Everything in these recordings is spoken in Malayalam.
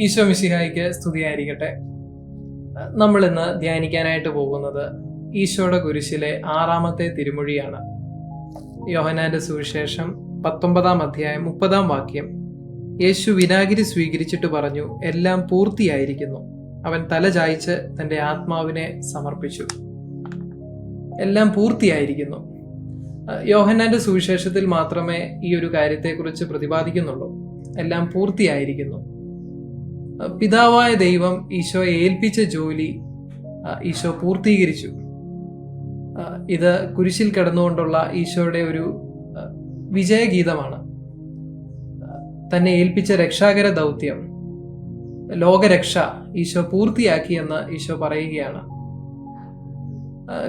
ഈശോ മിശിഹായിക്ക് സ്തുതിയായിരിക്കട്ടെ. നമ്മൾ ഇന്ന് ധ്യാനിക്കാനായിട്ട് പോകുന്നത് ഈശോയുടെ കുരിശിലെ ആറാമത്തെ തിരുമൊഴിയാണ്. യോഹനാന്റെ സുവിശേഷം പത്തൊമ്പതാം അധ്യായം മുപ്പതാം വാക്യം. യേശു വിനാഗിരി സ്വീകരിച്ചിട്ട് പറഞ്ഞു എല്ലാം പൂർത്തിയായിരിക്കുന്നു. അവൻ തല ചായ്ച്ച് തന്റെ ആത്മാവിനെ സമർപ്പിച്ചു. എല്ലാം പൂർത്തിയായിരിക്കുന്നു. യോഹന്നാന്റെ സുവിശേഷത്തിൽ മാത്രമേ ഈ ഒരു കാര്യത്തെക്കുറിച്ച് പ്രതിപാദിക്കുന്നുള്ളൂ. എല്ലാം പൂർത്തിയായിരിക്കുന്നു. പിതാവായ ദൈവം ഈശോയെ ഏൽപ്പിച്ച ജോലി ഈശോ പൂർത്തീകരിച്ചു. ഇത് കുരിശിൽ കിടന്നുകൊണ്ടുള്ള ഈശോയുടെ ഒരു വിജയഗീതമാണ്. തന്നെ ഏൽപ്പിച്ച രക്ഷാകര ദൗത്യം ലോകരക്ഷ ഈശോ പൂർത്തിയാക്കി എന്ന് ഈശോ പറയുകയാണ്.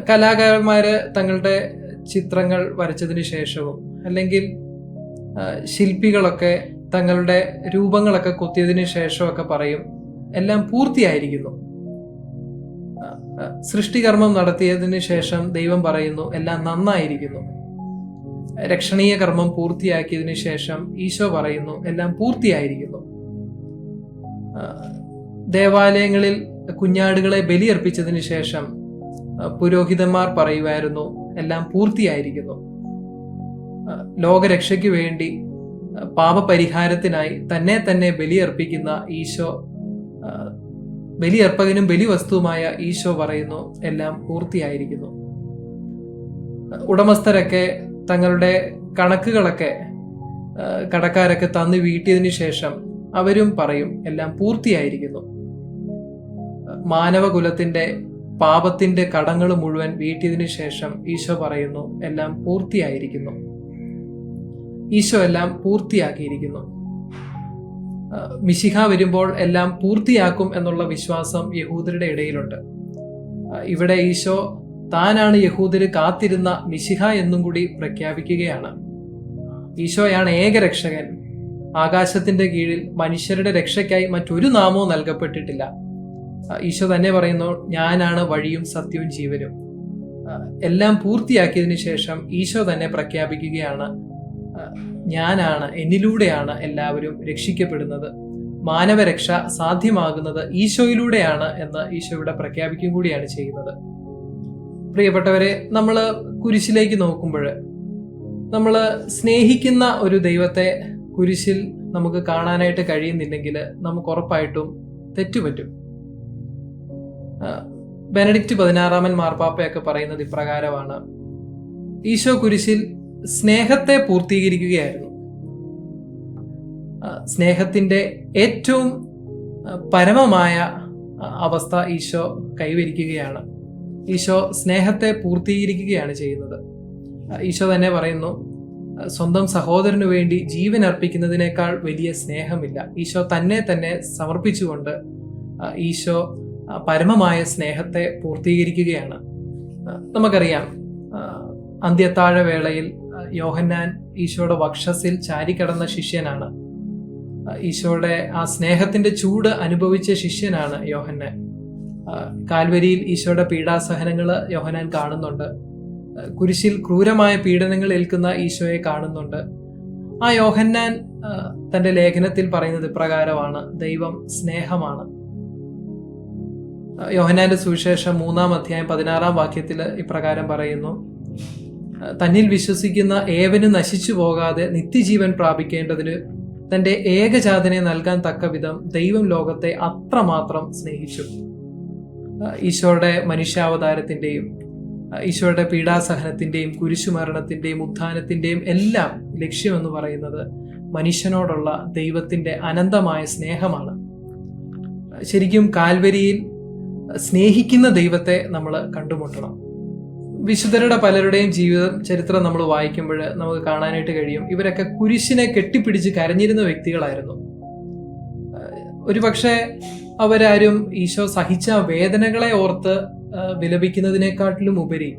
കലാകാരന്മാര് തങ്ങളുടെ ചിത്രങ്ങൾ വരച്ചതിന് ശേഷവും അല്ലെങ്കിൽ ശില്പികളൊക്കെ തങ്ങളുടെ രൂപങ്ങളൊക്കെ കൊത്തിയതിനു ശേഷമൊക്കെ പറയും എല്ലാം പൂർത്തിയായിരിക്കുന്നു. സൃഷ്ടികർമ്മം നടത്തിയതിനു ശേഷം ദൈവം പറയുന്നു എല്ലാം നന്നായിരിക്കുന്നു. രക്ഷണീയ കർമ്മം പൂർത്തിയാക്കിയതിനു ശേഷം ഈശോ പറയുന്നു എല്ലാം പൂർത്തിയായിരിക്കുന്നു. ദേവാലയങ്ങളിൽ കുഞ്ഞാടുകളെ ബലിയർപ്പിച്ചതിന് ശേഷം പുരോഹിതന്മാർ പറയുമായിരുന്നു എല്ലാം പൂർത്തിയായിരിക്കുന്നു. ലോകരക്ഷയ്ക്ക് വേണ്ടി പാപപരിഹാരത്തിനായി തന്നെ തന്നെ ബലിയർപ്പിക്കുന്ന ഈശോ ബലിയർപ്പകനും ബലിവസ്തുവുമായ ഈശോ പറയുന്നു എല്ലാം പൂർത്തിയായിരിക്കുന്നു. ഉടമസ്ഥരൊക്കെ തങ്ങളുടെ കണക്കുകളൊക്കെ കടക്കാരൊക്കെ തന്നു വീട്ടിയതിനു ശേഷം അവരും പറയും എല്ലാം പൂർത്തിയായിരിക്കുന്നു. മാനവകുലത്തിന്റെ പാപത്തിന്റെ കടങ്ങൾ മുഴുവൻ വീട്ടിയതിനു ശേഷം ഈശോ പറയുന്നു എല്ലാം പൂർത്തിയായിരിക്കുന്നു. ഈശോ എല്ലാം പൂർത്തിയാക്കിയിരിക്കുന്നു. മിശിഹ വരുമ്പോൾ എല്ലാം പൂർത്തിയാക്കും എന്നുള്ള വിശ്വാസം യഹൂദരുടെ ഇടയിലുണ്ട്. ഇവിടെ ഈശോ താനാണ് യഹൂദര് കാത്തിരുന്ന മിശിഹ എന്നും കൂടി പ്രഖ്യാപിക്കുകയാണ്. ഈശോയാണ് ഏക രക്ഷകൻ ആകാശത്തിന്റെ കീഴിൽ മനുഷ്യരുടെ രക്ഷയ്ക്കായി മറ്റൊരു നാമവും നൽകപ്പെട്ടിട്ടില്ല. ഈശോ തന്നെ പറയുന്നു ഞാനാണ് വഴിയും സത്യവും ജീവനും. എല്ലാം പൂർത്തിയാക്കിയതിനു ശേഷം ഈശോ തന്നെ പ്രഖ്യാപിക്കുകയാണ് ഞാനാണ് എന്നിലൂടെയാണ് എല്ലാവരും രക്ഷിക്കപ്പെടുന്നത്. മാനവരക്ഷ സാധ്യമാകുന്നത് ഈശോയിലൂടെയാണ് എന്ന് ഈശോ ഇവിടെ പ്രഖ്യാപിക്കുകയും കൂടിയാണ് ചെയ്യുന്നത്. പ്രിയപ്പെട്ടവരെ നമ്മൾ കുരിശിലേക്ക് നോക്കുമ്പോൾ നമ്മൾ സ്നേഹിക്കുന്ന ഒരു ദൈവത്തെ കുരിശിൽ നമുക്ക് കാണാനായിട്ട് കഴിയുന്നില്ലെങ്കിൽ നമുക്ക് ഉറപ്പായിട്ടും തെറ്റുപറ്റും. ബെനഡിക്റ്റ് പതിനാറാമൻ മാർപ്പാപ്പയൊക്കെ പറയുന്നത് ഇപ്രകാരമാണ്. ഈശോ കുരിശിൽ സ്നേഹത്തെ പൂർത്തീകരിക്കുകയായിരുന്നു. സ്നേഹത്തിന്റെ ഏറ്റവും പരമമായ അവസ്ഥ ഈശോ കൈവരിക്കുകയാണ്. ഈശോ സ്നേഹത്തെ പൂർത്തീകരിക്കുകയാണ് ചെയ്യുന്നത്. ഈശോ തന്നെ പറയുന്നു സ്വന്തം സഹോദരനു വേണ്ടി ജീവൻ അർപ്പിക്കുന്നതിനേക്കാൾ വലിയ സ്നേഹമില്ല. ഈശോ തന്നെ തന്നെ സമർപ്പിച്ചുകൊണ്ട് ഈശോ പരമമായ സ്നേഹത്തെ പൂർത്തീകരിക്കുകയാണ്. നമുക്കറിയാം അന്ത്യത്താഴവേളയിൽ യോഹന്നാൻ ഈശോയുടെ വക്ഷസിൽ ചാരിക്കടന്ന ശിഷ്യനാണ്. ഈശോയുടെ ആ സ്നേഹത്തിന്റെ ചൂട് അനുഭവിച്ച ശിഷ്യനാണ് യോഹന്നാൻ. കാൽവരിയിൽ ഈശോയുടെ പീഡാസഹനങ്ങൾ യോഹനാൻ കാണുന്നുണ്ട്. കുരിശിൽ ക്രൂരമായ പീഡനങ്ങൾ ഏൽക്കുന്ന ഈശോയെ കാണുന്നുണ്ട്. ആ യോഹന്നാൻ തന്റെ ലേഖനത്തിൽ പറയുന്നത് ഇപ്രകാരമാണ് ദൈവം സ്നേഹമാണ്. യോഹനാന്റെ സുവിശേഷം മൂന്നാം അധ്യായം പതിനാറാം വാക്യത്തിൽ ഇപ്രകാരം പറയുന്നു തന്നിൽ വിശ്വസിക്കുന്ന ഏവനും നശിച്ചു പോകാതെ നിത്യജീവൻ പ്രാപിക്കേണ്ടതിന് തന്റെ ഏകജാതനെ നൽകാൻ തക്ക വിധം ദൈവം ലോകത്തെ അത്രമാത്രം സ്നേഹിച്ചു. ഈശോയുടെ മനുഷ്യാവതാരത്തിന്റെയും ആ, ഈശോയുടെ പീഡാസഹനത്തിന്റെയും കുരിശുമരണത്തിന്റെയും ഉത്ഥാനത്തിന്റെയും എല്ലാം ലക്ഷ്യമെന്ന് പറയുന്നത് മനുഷ്യനോടുള്ള ദൈവത്തിന്റെ അനന്തമായ സ്നേഹമാണ്. ശരിക്കും കാൽവരിയിൽ സ്നേഹിക്കുന്ന ദൈവത്തെ നമ്മൾ കണ്ടുമുട്ടണം. വിശുദ്ധരുടെ പലരുടെയും ജീവിതം ചരിത്രം നമ്മൾ വായിക്കുമ്പോൾ നമുക്ക് കാണാനായിട്ട് കഴിയും. ഇവരൊക്കെ കുരിശിനെ കെട്ടിപ്പിടിച്ച് കരഞ്ഞിരുന്ന വ്യക്തികളായിരുന്നു. ഒരുപക്ഷെ അവരാരും ഈശോ സഹിച്ച വേദനകളെ ഓർത്ത് വിലപിക്കുന്നതിനെക്കാട്ടിലും ഉപരി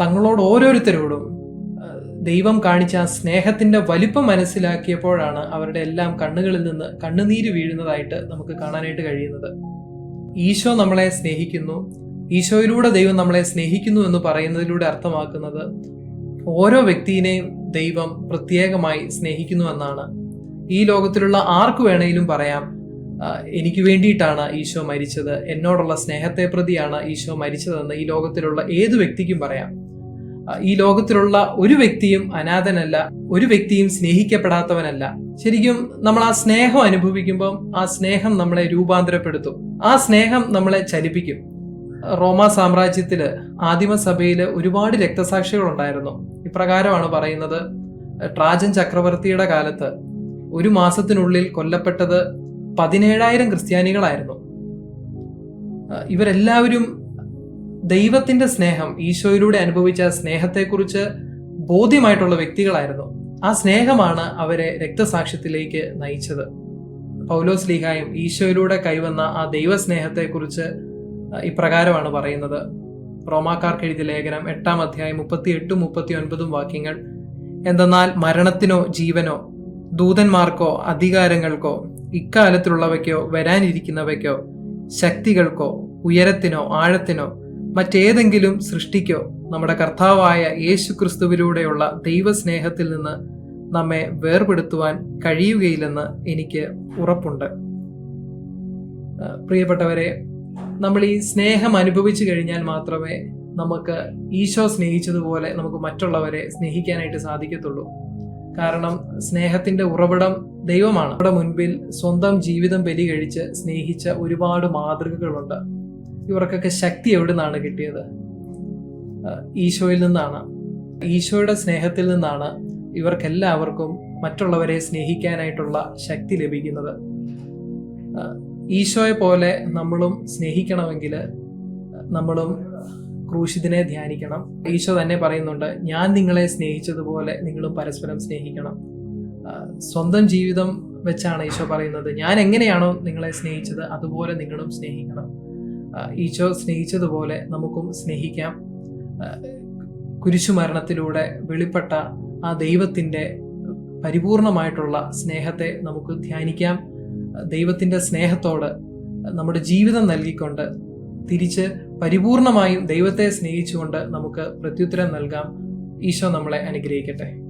തങ്ങളോട് ഓരോരുത്തരോടും ദൈവം കാണിച്ച സ്നേഹത്തിന്റെ വലിപ്പം മനസ്സിലാക്കിയപ്പോഴാണ് അവരുടെ എല്ലാം കണ്ണുകളിൽ നിന്ന് കണ്ണുനീര് വീഴുന്നതായിട്ട് നമുക്ക് കാണാനായിട്ട് കഴിയുന്നത്. ഈശോ നമ്മളെ സ്നേഹിക്കുന്നു. ഈശോയിലൂടെ ദൈവം നമ്മളെ സ്നേഹിക്കുന്നു എന്ന് പറയുന്നതിലൂടെ അർത്ഥമാക്കുന്നത് ഓരോ വ്യക്തിയെയും ദൈവം പ്രത്യേകമായി സ്നേഹിക്കുന്നു എന്നാണ്. ഈ ലോകത്തിലുള്ള ആർക്ക് വേണമെങ്കിലും പറയാം എനിക്ക് വേണ്ടിയിട്ടാണ് ഈശോ മരിച്ചത്. എന്നോടുള്ള സ്നേഹത്തെ പ്രതിയാണ് ഈശോ മരിച്ചതെന്ന് ഈ ലോകത്തിലുള്ള ഏത് വ്യക്തിക്കും പറയാം. ഈ ലോകത്തിലുള്ള ഒരു വ്യക്തിയും അനാഥനല്ല ഒരു വ്യക്തിയും സ്നേഹിക്കപ്പെടാത്തവനല്ല. ശരിക്കും നമ്മൾ ആ സ്നേഹം അനുഭവിക്കുമ്പം ആ സ്നേഹം നമ്മളെ രൂപാന്തരപ്പെടുത്തും. ആ സ്നേഹം നമ്മളെ ചലിപ്പിക്കും. റോമ സാമ്രാജ്യത്തിൽ ആദിമസഭയിൽ ഒരുപാട് രക്തസാക്ഷികൾ ഉണ്ടായിരുന്നു ഇപ്രകാരമാണ് പറയുന്നത്. ട്രാജൻ ചക്രവർത്തിയുടെ കാലത്ത് ഒരു മാസത്തിനുള്ളിൽ കൊല്ലപ്പെട്ടത് പതിനേഴായിരം ക്രിസ്ത്യാനികളായിരുന്നു. ഇവരെല്ലാവരും ദൈവത്തിന്റെ സ്നേഹം ഈശോയിലൂടെ അനുഭവിച്ച സ്നേഹത്തെക്കുറിച്ച് ബോധ്യമായിട്ടുള്ള വ്യക്തികളായിരുന്നു. ആ സ്നേഹമാണ് അവരെ രക്തസാക്ഷ്യത്തിലേക്ക് നയിച്ചത്. പൗലോസ് ലീഹായും ഈശോയിലൂടെ കൈവന്ന ആ ദൈവസ്നേഹത്തെക്കുറിച്ച് ഇപ്രകാരമാണ് പറയുന്നത്. റോമാക്കാർക്ക് എഴുതിയ ലേഖനം എട്ടാം അധ്യായം മുപ്പത്തി എട്ടും മുപ്പത്തി ഒൻപതും വാക്യങ്ങൾ. എന്തെന്നാൽ മരണത്തിനോ ജീവനോ ദൂതന്മാർക്കോ അധികാരങ്ങൾക്കോ ഇക്കാലത്തിലുള്ളവയ്ക്കോ വരാനിരിക്കുന്നവയ്ക്കോ ശക്തികൾക്കോ ഉയരത്തിനോ ആഴത്തിനോ മറ്റേതെങ്കിലും സൃഷ്ടിക്കോ നമ്മുടെ കർത്താവായ യേശു ക്രിസ്തുവിലൂടെയുള്ള ദൈവസ്നേഹത്തിൽ നിന്ന് നമ്മെ വേർപെടുത്തുവാൻ കഴിയുകയില്ലെന്ന് എനിക്ക് ഉറപ്പുണ്ട്. പ്രിയപ്പെട്ടവരെ നമ്മൾ ഈ സ്നേഹം അനുഭവിച്ചു കഴിഞ്ഞാൽ മാത്രമേ നമുക്ക് ഈശോ സ്നേഹിച്ചതുപോലെ നമുക്ക് മറ്റുള്ളവരെ സ്നേഹിക്കാനായിട്ട് സാധിക്കത്തുള്ളൂ. കാരണം സ്നേഹത്തിന്റെ ഉറവിടം ദൈവമാണ്. നമ്മുടെ മുൻപിൽ സ്വന്തം ജീവിതം ബലി കഴിച്ച് സ്നേഹിച്ച ഒരുപാട് മാതൃകകളുണ്ട്. ഇവർക്കൊക്കെ ശക്തി എവിടെ നിന്നാണ് കിട്ടിയത് ഈശോയിൽ നിന്നാണ്. ഈശോയുടെ സ്നേഹത്തിൽ നിന്നാണ് ഇവർക്കെല്ലാവർക്കും മറ്റുള്ളവരെ സ്നേഹിക്കാനായിട്ടുള്ള ശക്തി ലഭിക്കുന്നത്. ഈശോയെ പോലെ നമ്മളും സ്നേഹിക്കണമെങ്കിൽ നമ്മളും ക്രൂശിതനെ ധ്യാനിക്കണം. ഈശോ തന്നെ പറയുന്നുണ്ട് ഞാൻ നിങ്ങളെ സ്നേഹിച്ചതുപോലെ നിങ്ങളും പരസ്പരം സ്നേഹിക്കണം. സ്വന്തം ജീവിതം വെച്ചാണ് ഈശോ പറയുന്നത്. ഞാൻ എങ്ങനെയാണോ നിങ്ങളെ സ്നേഹിച്ചത് അതുപോലെ നിങ്ങളും സ്നേഹിക്കണം. ഈശോ സ്നേഹിച്ചതുപോലെ നമുക്കും സ്നേഹിക്കാം. കുരിശുമരണത്തിലൂടെ വെളിപ്പെട്ട ആ ദൈവത്തിന്റെ പരിപൂർണമായിട്ടുള്ള സ്നേഹത്തെ നമുക്ക് ധ്യാനിക്കാം. ദൈവത്തിന്റെ സ്നേഹത്തോട് നമ്മുടെ ജീവിതം നൽകിക്കൊണ്ട് തിരിച്ച് പരിപൂർണമായും ദൈവത്തെ സ്നേഹിച്ചുകൊണ്ട് നമുക്ക് പ്രത്യുത്തരം നൽകാം. ഈശോ നമ്മളെ അനുഗ്രഹിക്കട്ടെ.